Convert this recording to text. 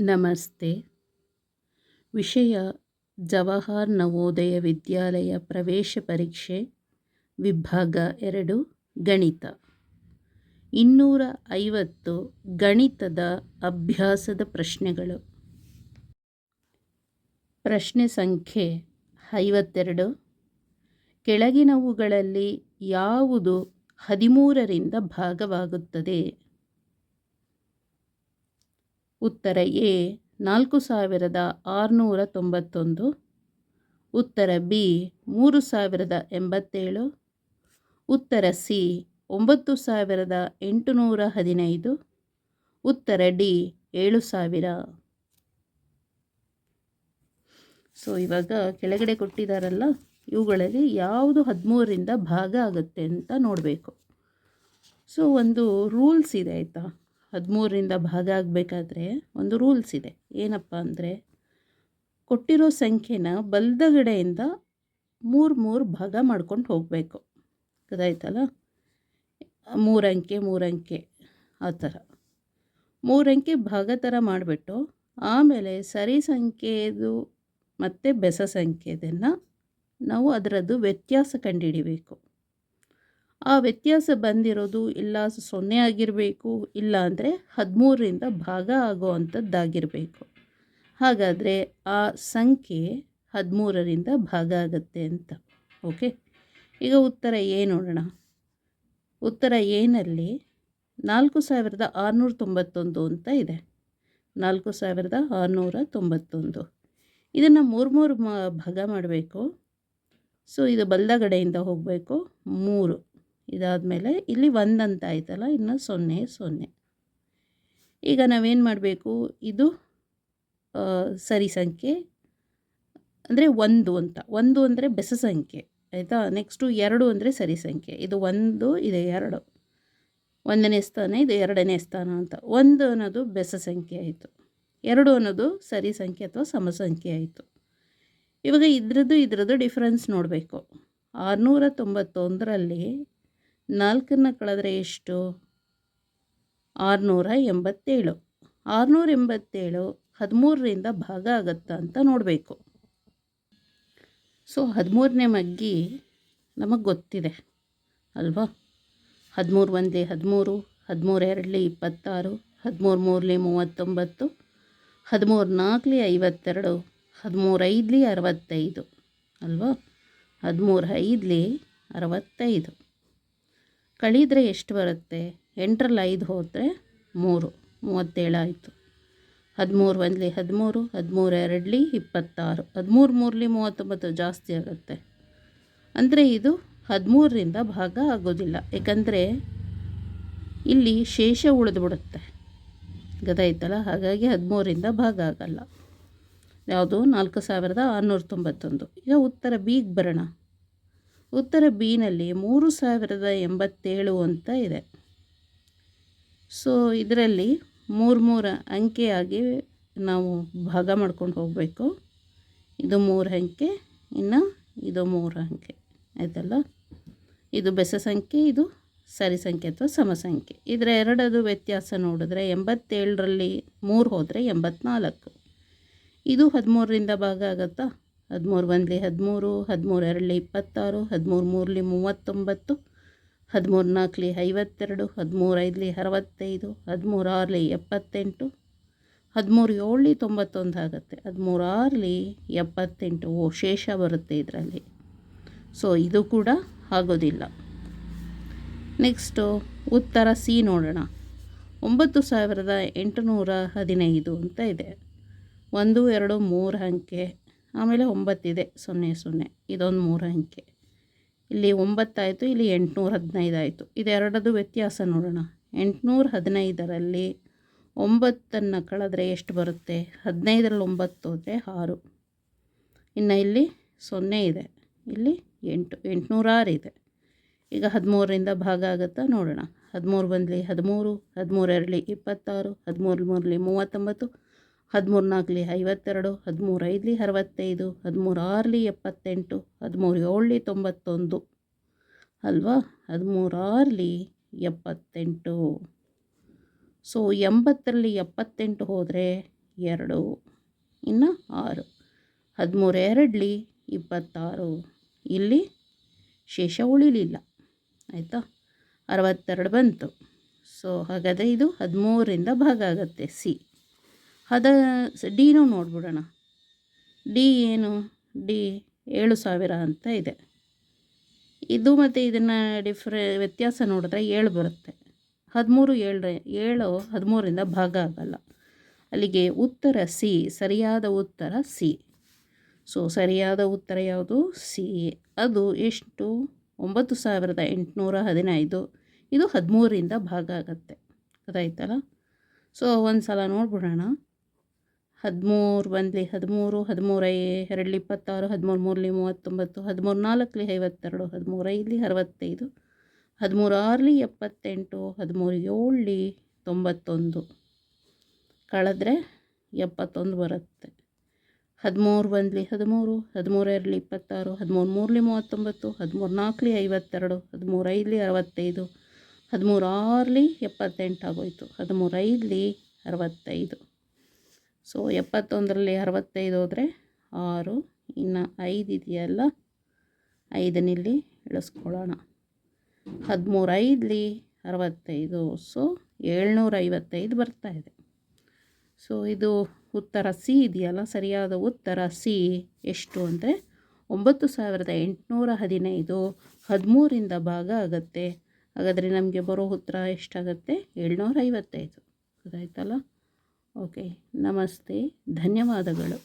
ನಮಸ್ತೆ. ವಿಷಯ ಜವಾಹರ್ ನವೋದಯ ವಿದ್ಯಾಲಯ ಪ್ರವೇಶ ಪರೀಕ್ಷೆ, ವಿಭಾಗ ಎರಡು, ಗಣಿತ. ಇನ್ನೂರ ಐವತ್ತು ಗಣಿತದ ಅಭ್ಯಾಸದ ಪ್ರಶ್ನೆಗಳು. ಪ್ರಶ್ನೆ ಸಂಖ್ಯೆ ಐವತ್ತೆರಡು. ಕೆಳಗಿನವುಗಳಲ್ಲಿ ಯಾವುದು ಹದಿಮೂರರಿಂದ ಭಾಗವಾಗುತ್ತದೆ? ಉತ್ತರ ಎ, ನಾಲ್ಕು ಸಾವಿರದ ಆರುನೂರ ತೊಂಬತ್ತೊಂದು. ಉತ್ತರ ಬಿ, ಮೂರು ಸಾವಿರದ ಎಂಬತ್ತೇಳು. ಉತ್ತರ ಸಿ, ಒಂಬತ್ತು ಸಾವಿರದ ಎಂಟುನೂರ ಹದಿನೈದು. ಉತ್ತರ ಡಿ, ಏಳು ಸಾವಿರ. ಸೊ ಇವಾಗ ಕೆಳಗಡೆ ಕೊಟ್ಟಿದ್ದಾರಲ್ಲ ಇವುಗಳಲ್ಲಿ ಯಾವುದು ಹದಿಮೂರರಿಂದ ಭಾಗ ಆಗುತ್ತೆ ಅಂತ ನೋಡಬೇಕು. ಸೊ ಒಂದು ರೂಲ್ಸ್ ಇದೆ ಆಯಿತಾ? ಹದಿಮೂರರಿಂದ ಭಾಗ ಆಗಬೇಕಾದ್ರೆ ಒಂದು ರೂಲ್ಸ್ ಇದೆ. ಏನಪ್ಪ ಅಂದರೆ ಕೊಟ್ಟಿರೋ ಸಂಖ್ಯೆನ ಬಲ್ದಗಡೆಯಿಂದ ಮೂರು ಮೂರು ಭಾಗ ಮಾಡ್ಕೊಂಡು ಹೋಗಬೇಕು. ಗೊತ್ತಾಯ್ತಲ್ಲ? ಮೂರಂಕೆ ಮೂರಂಕೆ ಆ ಥರ. ಮೂರಂಕೆ ಭಾಗ ಥರ ಮಾಡಿಬಿಟ್ಟು ಆಮೇಲೆ ಸರಿ ಸಂಖ್ಯೆದು ಮತ್ತು ಬೆಸ ಸಂಖ್ಯೆದನ್ನು ನಾವು ಅದರದ್ದು ವ್ಯತ್ಯಾಸ ಕಂಡುಹಿಡಿಬೇಕು ಆ ವ್ಯತ್ಯಾಸ ಬಂದಿರೋದು ಇಲ್ಲ ಸೊನ್ನೆ ಆಗಿರಬೇಕು, ಇಲ್ಲ ಅಂದರೆ ಹದಿಮೂರರಿಂದ ಭಾಗ ಆಗೋ ಅಂಥದ್ದಾಗಿರಬೇಕು. ಹಾಗಾದರೆ ಆ ಸಂಖ್ಯೆ ಹದಿಮೂರರಿಂದ ಭಾಗ ಆಗುತ್ತೆ ಅಂತ, ಓಕೆ? ಈಗ ಉತ್ತರ ಎ ನೋಡೋಣ. ಉತ್ತರ ಏನಲ್ಲಿ ನಾಲ್ಕು ಸಾವಿರದ ಆರುನೂರ ತೊಂಬತ್ತೊಂದು ಅಂತ ಇದೆ. ನಾಲ್ಕು ಸಾವಿರದ ಆರುನೂರ ತೊಂಬತ್ತೊಂದು. ಇದನ್ನು ಮೂರು ಮೂರು ಭಾಗ ಮಾಡಬೇಕು. ಸೊ, ಇದು ಬಲ್ಲಗಡೆಯಿಂದ ಹೋಗಬೇಕು. ಮೂರು. ಇದಾದಮೇಲೆ ಇಲ್ಲಿ ಒಂದು ಅಂತ ಆಯ್ತಲ್ಲ ಇನ್ನು ಸೊನ್ನೆ ಸೊನ್ನೆ. ಈಗ ನಾವೇನು ಮಾಡಬೇಕು? ಇದು ಸರಿ ಸಂಖ್ಯೆ, ಅಂದರೆ ಒಂದು ಅಂತ. ಒಂದು ಅಂದರೆ ಬೆಸ ಸಂಖ್ಯೆ, ಆಯಿತಾ? ನೆಕ್ಸ್ಟು ಎರಡು ಅಂದರೆ ಸರಿ ಸಂಖ್ಯೆ. ಇದು ಒಂದು, ಇದೆ ಎರಡು. ಒಂದನೇ ಸ್ಥಾನ, ಇದು ಎರಡನೇ ಸ್ಥಾನ ಅಂತ. ಒಂದು ಅನ್ನೋದು ಬೆಸ ಸಂಖ್ಯೆ ಆಯಿತು. ಎರಡು ಅನ್ನೋದು ಸರಿ ಸಂಖ್ಯೆ ಅಥವಾ ಸಮ ಸಂಖ್ಯೆ ಆಯಿತು. ಇವಾಗ ಇದ್ರದ್ದು ಇದ್ರದ್ದು ಡಿಫ್ರೆನ್ಸ್ ನೋಡಬೇಕು. ಆರುನೂರ ತೊಂಬತ್ತೊಂದರಲ್ಲಿ ನಾಲ್ಕನ್ನು ಕಳೆದ್ರೆ ಎಷ್ಟು? ಆರುನೂರ ಎಂಬತ್ತೇಳು. ಆರುನೂರ ಎಂಬತ್ತೇಳು ಹದಿಮೂರರಿಂದ ಭಾಗ ಆಗತ್ತಾ ಅಂತ ನೋಡಬೇಕು. ಸೊ, ಹದಿಮೂರನೇ ಮಗ್ಗಿ ನಮಗೆ ಗೊತ್ತಿದೆ ಅಲ್ವಾ? ಹದಿಮೂರು ಒಂದೇ ಹದಿಮೂರು ಹದಿಮೂರು ಎರಡಲಿ ಇಪ್ಪತ್ತಾರು, ಹದಿಮೂರು ಮೂರಲಿ ಮೂವತ್ತೊಂಬತ್ತು, ಹದಿಮೂರು ನಾಲ್ಕಲಿ ಐವತ್ತೆರಡು, ಹದಿಮೂರು ಐದಲಿ ಅರವತ್ತೈದು ಅಲ್ವಾ? ಹದಿಮೂರು ಐದಲಿ ಅರವತ್ತೈದು. ಕಳಿದ್ರೆ ಎಷ್ಟು ಬರುತ್ತೆ? ಎಂಟರಲ್ಲಿ ಐದು ಹೋದರೆ ಮೂರು, ಮೂವತ್ತೇಳು ಆಯಿತು. ಹದಿಮೂರು ಒಂದಲಿ ಹದಿಮೂರು ಹದಿಮೂರು ಎರಡಲಿ ಇಪ್ಪತ್ತಾರು. ಹದಿಮೂರು ಮೂರಲಿ ಮೂವತ್ತೊಂಬತ್ತು ಜಾಸ್ತಿ ಆಗುತ್ತೆ. ಅಂದರೆ ಇದು ಹದಿಮೂರರಿಂದ ಭಾಗ ಆಗೋದಿಲ್ಲ. ಏಕೆಂದರೆ ಇಲ್ಲಿ ಶೇಷ ಉಳಿದ್ಬಿಡುತ್ತೆ ಗದಾಯ್ತಲ್ಲ ಹಾಗಾಗಿ ಹದಿಮೂರರಿಂದ ಭಾಗ ಆಗಲ್ಲ. ಯಾವುದು? ನಾಲ್ಕು ಸಾವಿರದ ಆರುನೂರ ತೊಂಬತ್ತೊಂದು. ಈಗ ಉತ್ತರ ಬೀಗ್ ಬರೋಣ. ಉತ್ತರ ಬಿನಲ್ಲಿ ಮೂರು ಸಾವಿರದ ಎಂಬತ್ತೇಳು ಅಂತ ಇದೆ. ಸೊ ಇದರಲ್ಲಿ ಮೂರು ಮೂರು ಅಂಕೆಯಾಗಿ ನಾವು ಭಾಗ ಮಾಡ್ಕೊಂಡು ಹೋಗಬೇಕು. ಇದು ಮೂರು ಅಂಕೆ, ಇನ್ನು ಇದು ಮೂರು ಅಂಕೆ. ಆಯ್ತಲ್ಲ? ಇದು ಬೆಸ ಸಂಖ್ಯೆ, ಇದು ಸರಿ ಸಂಖ್ಯೆ ಅಥವಾ ಸಮ ಸಂಖ್ಯೆ. ಇದರ ಎರಡದು ವ್ಯತ್ಯಾಸ ನೋಡಿದ್ರೆ ಎಂಬತ್ತೇಳರಲ್ಲಿ ಮೂರು ಹೋದರೆ ಎಂಬತ್ನಾಲ್ಕು. ಇದು ಹದಿಮೂರರಿಂದ ಭಾಗ ಆಗುತ್ತಾ? ಹದಿಮೂರು ಒಂದ್ಲಿ ಹದಿಮೂರು ಹದಿಮೂರು ಎರಡಲಿ ಇಪ್ಪತ್ತಾರು, ಹದಿಮೂರು ಮೂರಲಿ ಮೂವತ್ತೊಂಬತ್ತು, ಹದಿಮೂರು ನಾಲ್ಕಲಿ ಐವತ್ತೆರಡು, ಹದಿಮೂರು ಐದಲಿ ಅರವತ್ತೈದು, ಹದಿಮೂರು ಆರಲಿ ಎಪ್ಪತ್ತೆಂಟು, ಹದಿಮೂರು ಏಳಲಿ ತೊಂಬತ್ತೊಂದು ಆಗುತ್ತೆ. ಹದಿಮೂರು ಆರಲಿ ಎಪ್ಪತ್ತೆಂಟು, ಓ, ಶೇಷ ಬರುತ್ತೆ ಇದರಲ್ಲಿ. ಸೊ ಇದು ಕೂಡ ಆಗೋದಿಲ್ಲ. ನೆಕ್ಸ್ಟು ಉತ್ತರ ಸಿ ನೋಡೋಣ. ಒಂಬತ್ತು ಸಾವಿರದ ಎಂಟುನೂರ ಹದಿನೈದು ಅಂತ ಇದೆ. ಒಂದು, ಎರಡು, ಮೂರು ಅಂಕೆ ಆಮೇಲೆ ಒಂಬತ್ತಿದೆ, ಸೊನ್ನೆ ಸೊನ್ನೆ. ಇದೊಂದು ಮೂರು ಅಂಕೆ. ಇಲ್ಲಿ ಒಂಬತ್ತಾಯಿತು, ಇಲ್ಲಿ ಎಂಟುನೂರ ಹದಿನೈದು ಆಯಿತು. ಇದೆರಡದು ವ್ಯತ್ಯಾಸ ನೋಡೋಣ. ಎಂಟುನೂರ ಹದಿನೈದರಲ್ಲಿ ಒಂಬತ್ತನ್ನು ಕಳೆದ್ರೆ ಎಷ್ಟು ಬರುತ್ತೆ? ಹದಿನೈದರಲ್ಲಿ ಒಂಬತ್ತು ಹೋದರೆ ಆರು. ಇನ್ನು ಇಲ್ಲಿ ಸೊನ್ನೆ ಇದೆ. ಇಲ್ಲಿ ಎಂಟು, ಎಂಟುನೂರಾರು ಇದೆ. ಈಗ ಹದಿಮೂರರಿಂದ ಭಾಗ ಆಗುತ್ತಾ ನೋಡೋಣ. ಹದಿಮೂರು ಬಂದಲಿ ಹದಿಮೂರು ಹದಿಮೂರರಲ್ಲಿ ಇಪ್ಪತ್ತಾರು ಹದಿಮೂರು ಮೂರಲಿ ಮೂವತ್ತೊಂಬತ್ತು ಹದಿಮೂರು ನಾಲ್ಕಲಿ ಐವತ್ತೆರಡು ಹದಿಮೂರು ಐದಲಿ ಅರವತ್ತೈದು ಹದಿಮೂರು ಆರಲಿ ಎಪ್ಪತ್ತೆಂಟು ಹದಿಮೂರು ಏಳಲಿ ತೊಂಬತ್ತೊಂದು. ಅಲ್ವಾ? ಹದಿಮೂರು ಆರಲಿ ಎಪ್ಪತ್ತೆಂಟು. ಸೊ ಎಂಬತ್ತರಲ್ಲಿ ಎಪ್ಪತ್ತೆಂಟು ಹೋದರೆ ಎರಡು, ಇನ್ನು ಆರು. ಹದಿಮೂರು ಎರಡಲಿ ಇಪ್ಪತ್ತಾರು. ಇಲ್ಲಿ ಶೇಷ ಉಳಿಲಿಲ್ಲ, ಆಯಿತಾ? ಅರವತ್ತೆರಡು ಬಂತು. ಸೊ ಹಾಗಾದರೆ ಇದು ಹದಿಮೂರರಿಂದ ಭಾಗ ಆಗುತ್ತೆ, ಸಿ. ಹದ ಡಿನೂ ನೋಡ್ಬಿಡೋಣ. ಡಿ ಏನು? ಡಿ ಏಳು ಸಾವಿರ ಅಂತ ಇದೆ. ಇದು ಮತ್ತು ಇದನ್ನು ಡಿಫ್ರೆ, ವ್ಯತ್ಯಾಸ ನೋಡಿದ್ರೆ ಏಳು ಬರುತ್ತೆ. ಹದಿಮೂರು ಏಳು ಏಳು ಹದಿಮೂರಿಂದ ಭಾಗ ಆಗಲ್ಲ. ಅಲ್ಲಿಗೆ ಉತ್ತರ ಸಿ, ಸರಿಯಾದ ಉತ್ತರ ಸಿ. ಸೊ, ಸರಿಯಾದ ಉತ್ತರ ಯಾವುದು? ಸಿ ಅದು ಎಷ್ಟು? ಒಂಬತ್ತು ಸಾವಿರದ ಎಂಟುನೂರ ಹದಿನೈದು. ಇದು ಹದಿಮೂರಿಂದ ಭಾಗ ಆಗುತ್ತೆ. ಅದಾಯ್ತಲ್ಲ? ಸೊ ಒಂದು ಸಲ ನೋಡ್ಬಿಡೋಣ. ಹದಿಮೂರು ಒಂದ್ಲಿ ಹದಿಮೂರು, ಹದಿಮೂರೈ ಎರಡಲಿ ಇಪ್ಪತ್ತಾರು ಹದಿಮೂರು ಮೂರಲಿ ಮೂವತ್ತೊಂಬತ್ತು, ಹದಿಮೂರು ನಾಲ್ಕಲಿ ಐವತ್ತೆರಡು ಹದಿಮೂರು ಐದಲಿ ಅರವತ್ತೈದು ಹದಿಮೂರು ಆರಲಿ ಎಪ್ಪತ್ತೆಂಟು ಹದಿಮೂರು ಏಳಲಿ ತೊಂಬತ್ತೊಂದು. ಕಳೆದ್ರೆ ಎಪ್ಪತ್ತೊಂದು ಬರುತ್ತೆ. ಹದಿಮೂರು ಒಂದ್ಲಿ ಹದಿಮೂರು ಹದಿಮೂರು ಎರಡಲಿ ಇಪ್ಪತ್ತಾರು, ಹದಿಮೂರು ಮೂರಲಿ ಮೂವತ್ತೊಂಬತ್ತು, ಹದಿಮೂರು ನಾಲ್ಕಲಿ ಐವತ್ತೆರಡು ಹದಿಮೂರು ಐದಲಿ ಅರವತ್ತೈದು ಹದಿಮೂರು ಆರಲಿ ಎಪ್ಪತ್ತೆಂಟು ಆಗೋಯಿತು ಹದಿಮೂರು ಐದಲಿ ಅರವತ್ತೈದು. ಸೊ, ಎಪ್ಪತ್ತೊಂದರಲ್ಲಿ ಅರವತ್ತೈದು ಹೋದರೆ ಆರು, ಇನ್ನು ಐದು ಇದೆಯಲ್ಲ ಐದನಿಲ್ಲಿ ಇಳಿಸ್ಕೊಳ್ಳೋಣ. ಹದಿಮೂರು ಐದಲಿ ಅರವತ್ತೈದು, ಸೊ ಏಳ್ನೂರ ಐವತ್ತೈದು ಬರ್ತಾಯಿದೆ ಸೊ, ಇದು ಉತ್ತರ ಸಿ ಇದೆಯಲ್ಲ, ಸರಿಯಾದ ಉತ್ತರ ಸಿ ಎಷ್ಟು ಅಂದರೆ, ಒಂಬತ್ತು ಸಾವಿರದ ಎಂಟುನೂರ ಹದಿನೈದು, ಹದಿಮೂರಿಂದ ಭಾಗ ಆಗುತ್ತೆ. ಹಾಗಾದರೆ ನಮಗೆ ಬರೋ ಉತ್ತರ ಎಷ್ಟಾಗುತ್ತೆ? ಏಳ್ನೂರ ಐವತ್ತೈದು ಗೊತ್ತಾಯ್ತಲ್ಲ ಓಕೆ ನಮಸ್ತೆ ಧನ್ಯವಾದಗಳು